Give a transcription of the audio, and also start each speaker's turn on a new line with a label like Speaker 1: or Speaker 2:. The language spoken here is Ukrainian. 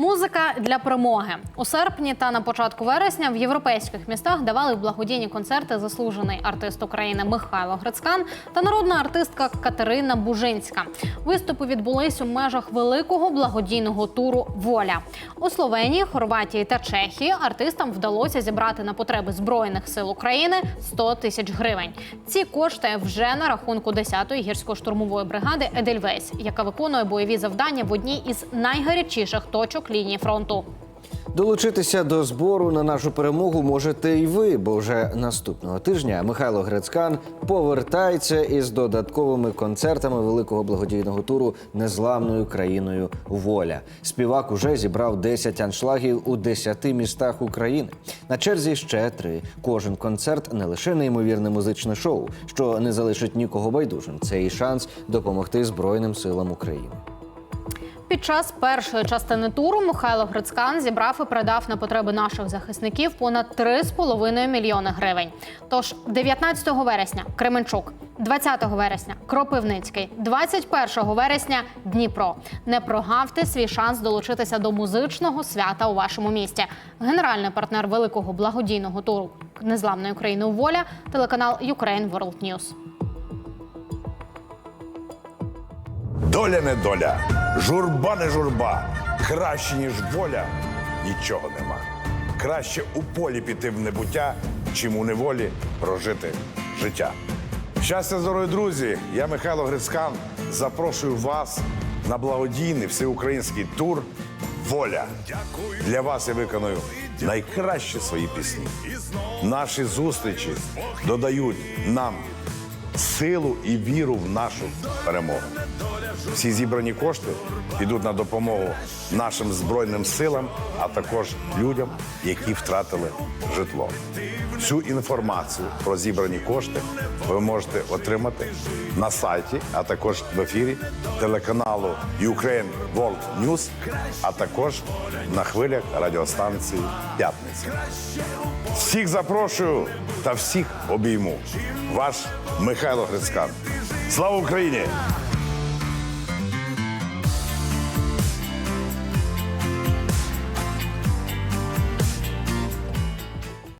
Speaker 1: Музика для перемоги у серпні та на початку вересня в європейських містах давали благодійні концерти заслужений артист України Михайло Грицькан та народна артистка Катерина Бужинська. Виступи відбулись у межах великого благодійного туру Воля у Словенії, Хорватії та Чехії. Артистам вдалося зібрати на потреби збройних сил України 100 тисяч гривень. Ці кошти вже на рахунку 10-ї гірсько-штурмової бригади Едельвейс, яка виконує бойові завдання в одній із найгарячіших точок лінії фронту.
Speaker 2: Долучитися до збору на нашу перемогу можете і ви, бо вже наступного тижня Михайло Грецькан повертається із додатковими концертами великого благодійного туру Незламною країною Воля. Співак уже зібрав 10 аншлагів у 10 містах України. На черзі ще три. Кожен концерт не лише неймовірне музичне шоу, що не залишить нікого байдужим. Це і шанс допомогти Збройним силам України.
Speaker 1: Під час першої частини туру Михайло Грицькан зібрав і передав на потреби наших захисників понад 3,5 мільйони гривень. Тож 19 вересня Кременчук, 20 вересня Кропивницький, 21 вересня Дніпро. Не прогавте свій шанс долучитися до музичного свята у вашому місті. Генеральний партнер великого благодійного туру Незламної України воля телеканал Ukraine World News.
Speaker 3: Доля не доля, журба не журба. Краще, ніж воля, нічого нема. Краще у полі піти в небуття, чим у неволі прожити життя. Щастя, здоров'я, друзі! Я Михайло Грицькан. Запрошую вас на благодійний всеукраїнський тур Воля. Для вас я виконую найкращі свої пісні. Наші зустрічі додають нам силу і віру в нашу перемогу. Всі зібрані кошти підуть на допомогу нашим збройним силам, а також людям, які втратили житло. Всю інформацію про зібрані кошти ви можете отримати на сайті, а також в ефірі телеканалу Ukraine World News, а також на хвилях радіостанції П'ятниця. Всіх запрошую та всіх обійму. Ваш Михайло Грицькан. Слава Україні!